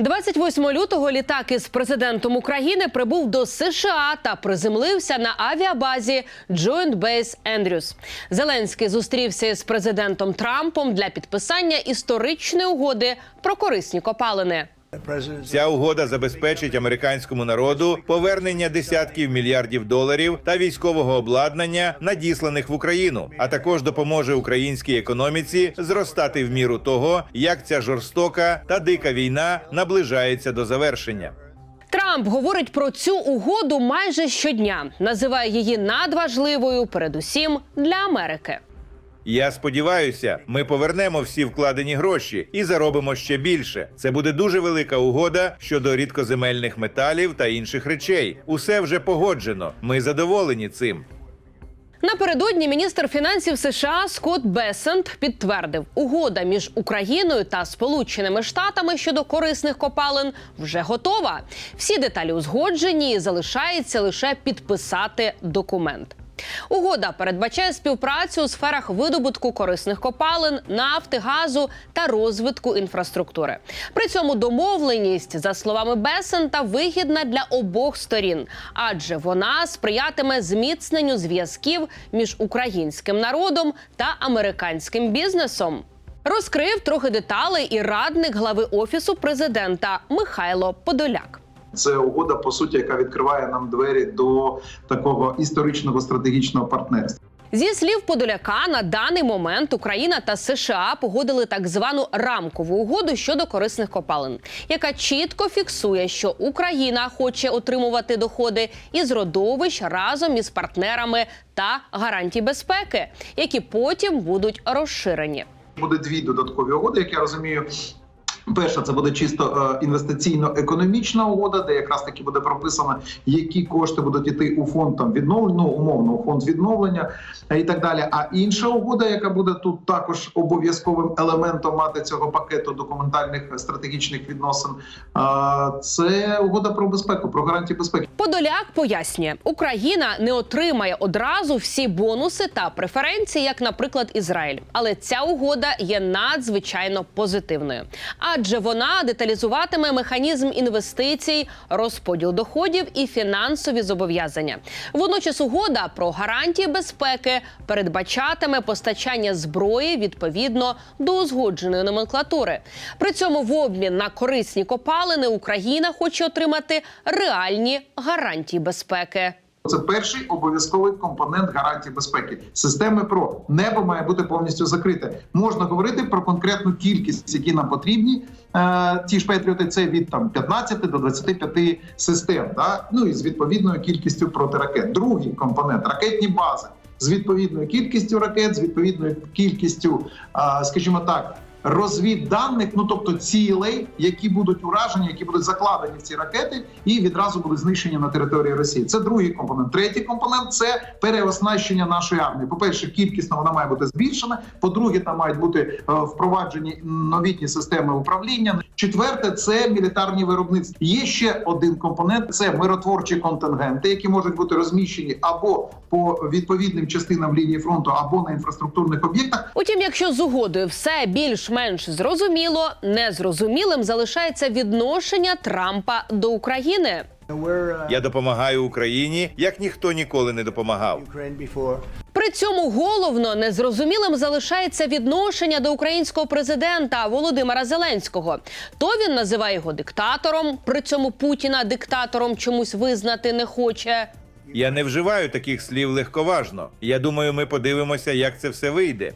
28 лютого літак із президентом України прибув до США та приземлився на авіабазі Joint Base Andrews. Зеленський зустрівся з президентом Трампом для підписання історичної угоди про корисні копалини. Ця угода забезпечить американському народу повернення десятків мільярдів доларів та військового обладнання, надісланих в Україну, а також допоможе українській економіці зростати в міру того, як ця жорстока та дика війна наближається до завершення. Трамп говорить про цю угоду майже щодня, називає її надважливою, передусім для Америки. Я сподіваюся, ми повернемо всі вкладені гроші і заробимо ще більше. Це буде дуже велика угода щодо рідкоземельних металів та інших речей. Усе вже погоджено. Ми задоволені цим. Напередодні міністр фінансів США Скотт Бесент підтвердив, угода між Україною та Сполученими Штатами щодо корисних копалин вже готова. Всі деталі узгоджені і залишається лише підписати документ. Угода передбачає співпрацю у сферах видобутку корисних копалин, нафти, газу та розвитку інфраструктури. При цьому домовленість, за словами Бесента, вигідна для обох сторін, адже вона сприятиме зміцненню зв'язків між українським народом та американським бізнесом. Розкрив трохи деталей і радник глави офісу президента Михайло Подоляк. Це угода, по суті, яка відкриває нам двері до такого історичного стратегічного партнерства. Зі слів Подоляка, на даний момент Україна та США погодили так звану рамкову угоду щодо корисних копалин, яка чітко фіксує, що Україна хоче отримувати доходи із родовищ разом із партнерами та гарантій безпеки, які потім будуть розширені. Буде дві додаткові угоди, як я розумію. Перша це буде чисто е, інвестиційно-економічна угода, де якраз таки буде прописано, які кошти будуть йти у фонд там відновлення, ну, умовно у фонд відновлення е, і так далі. А інша угода, яка буде тут також обов'язковим елементом мати цього пакету документальних стратегічних відносин, е, це угода про безпеку, про гарантії безпеки. Подоляк пояснює, Україна не отримає одразу всі бонуси та преференції, як, наприклад, Ізраїль. Але ця угода є надзвичайно позитивною, адже вона деталізуватиме механізм інвестицій, розподіл доходів і фінансові зобов'язання. Водночас угода про гарантії безпеки передбачатиме постачання зброї відповідно до узгодженої номенклатури. При цьому в обмін на корисні копалини Україна хоче отримати реальні гарантії безпеки. Це перший обов'язковий компонент гарантії безпеки. Системи ПРО небо має бути повністю закрите. Можна говорити про конкретну кількість, які нам потрібні. Е, ті ж патріоти це від там 15 до 25 систем. Да? Ну і з відповідною кількістю протиракет. Другий компонент ракетні бази з відповідною кількістю ракет, з відповідною кількістю, е, скажімо так. Розвідданих, ну тобто цілей, які будуть уражені, які будуть закладені в ці ракети, і відразу будуть знищені на території Росії. Це другий компонент. Третій компонент це переоснащення нашої армії. По перше, кількісно вона має бути збільшена. По-друге, там мають бути е, впроваджені новітні системи управління. Четверте це мілітарні виробництва. Є ще один компонент: це миротворчі контингенти, які можуть бути розміщені або по відповідним частинам лінії фронту, або на інфраструктурних об'єктах. Утім, якщо з угодою все більш-менш зрозуміло, незрозумілим залишається відношення Трампа до України. Я допомагаю Україні, як ніхто ніколи не допомагав. При цьому головно незрозумілим залишається відношення до українського президента Володимира Зеленського. То він називає його диктатором, при цьому Путіна диктатором чомусь визнати не хоче. Я не вживаю таких слів легковажно. Я думаю, ми подивимося, як це все вийде.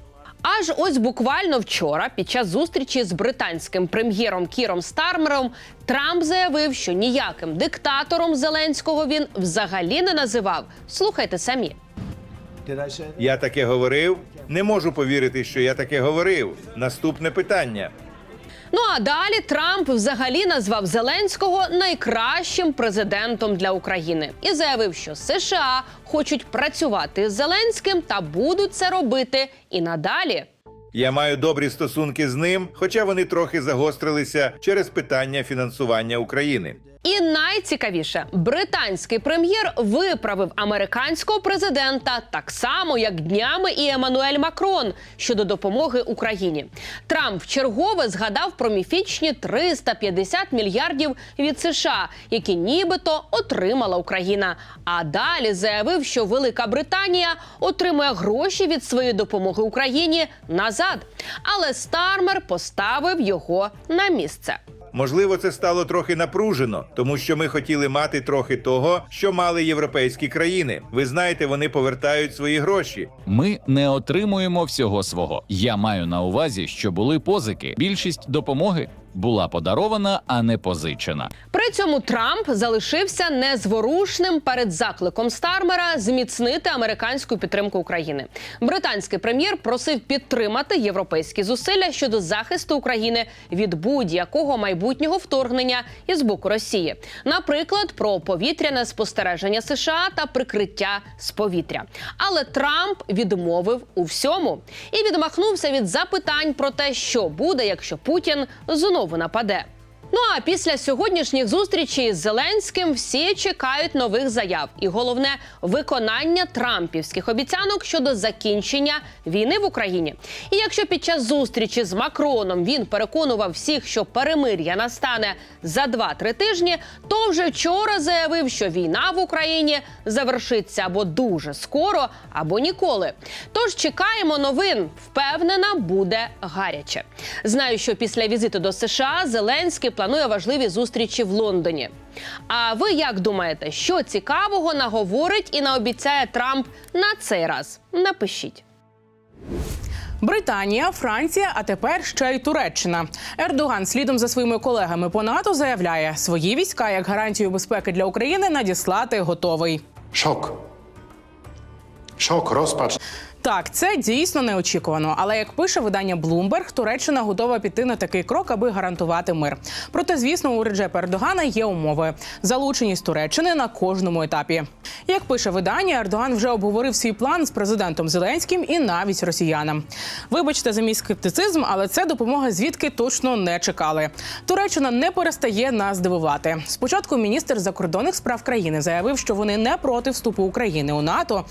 Аж ось буквально вчора, під час зустрічі з британським прем'єром Кіром Стармером, Трамп заявив, що ніяким диктатором Зеленського він взагалі не називав. Слухайте самі. Я таке говорив. Не можу повірити, що я таке говорив. Наступне питання. Ну а далі Трамп взагалі назвав Зеленського найкращим президентом для України і заявив, що США хочуть працювати з Зеленським та будуть це робити і надалі. Я маю добрі стосунки з ним, хоча вони трохи загострилися через питання фінансування України. І найцікавіше, британський прем'єр виправив американського президента так само, як днями і Еммануель Макрон щодо допомоги Україні. Трамп вчергове згадав про міфічні 350 мільярдів від США, які нібито отримала Україна. А далі заявив, що Велика Британія отримує гроші від своєї допомоги Україні назад. Але Стармер поставив його на місце. Можливо, це стало трохи напружено, тому що ми хотіли мати трохи того, що мали європейські країни. Ви знаєте, вони повертають свої гроші. Ми не отримуємо всього свого. Я маю на увазі, що були позики. Більшість допомоги була подарована, а не позичена. При цьому Трамп залишився незворушним перед закликом Стармера зміцнити американську підтримку України. Британський прем'єр просив підтримати європейські зусилля щодо захисту України від будь-якого майбутнього вторгнення із боку Росії, наприклад, про повітряне спостереження США та прикриття з повітря. Але Трамп відмовив у всьому і відмахнувся від запитань про те, що буде, якщо Путін знову нападе. Ну а після сьогоднішніх зустрічей з Зеленським всі чекають нових заяв, і головне виконання трампівських обіцянок щодо закінчення війни в Україні. І якщо під час зустрічі з Макроном він переконував всіх, що перемир'я настане за 2-3 тижні, то вже вчора заявив, що війна в Україні завершиться або дуже скоро, або ніколи. Тож чекаємо новин. Впевнена, буде гаряче. Знаю, що після візиту до США Зеленський планує важливі зустрічі в Лондоні. А ви як думаєте, що цікавого наговорить і наобіцяє Трамп на цей раз? Напишіть. Британія, Франція, а тепер ще й Туреччина. Ердоган слідом за своїми колегами по НАТО заявляє, свої війська як гарантію безпеки для України надіслати готовий. Szok. Szok, rozpacz. Так, це дійсно неочікувано. Але як пише видання Bloomberg, Туреччина готова піти на такий крок, аби гарантувати мир. Проте, звісно, у Реджепа Ердогана є умови залученість Туреччини на кожному етапі. Як пише видання, Ердоган вже обговорив свій план з президентом Зеленським і навіть росіянам. Вибачте за мій скептицизм, але це допомога звідки точно не чекали. Туреччина не перестає нас дивувати. Спочатку міністр закордонних справ країни заявив, що вони не проти вступу України у НАТО.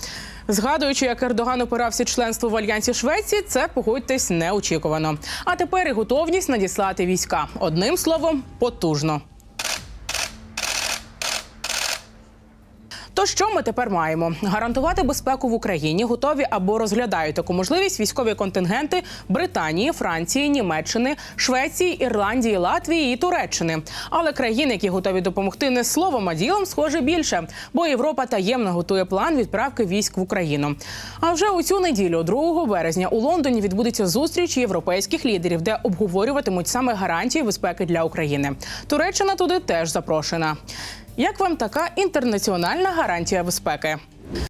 Згадуючи, як Ердоган опирався членство в альянсі Швеції, це погодьтесь неочікувано. А тепер і готовність надіслати війська. Одним словом, потужно. Що ми тепер маємо? Гарантувати безпеку в Україні готові або розглядають таку можливість військові контингенти Британії, Франції, Німеччини, Швеції, Ірландії, Латвії і Туреччини. Але країн, які готові допомогти не словом, а ділом, схоже більше, бо Європа таємно готує план відправки військ в Україну. А вже у цю неділю, 2 березня, у Лондоні відбудеться зустріч європейських лідерів, де обговорюватимуть саме гарантії безпеки для України. Туреччина туди теж запрошена. Як вам така інтернаціональна гарантія безпеки?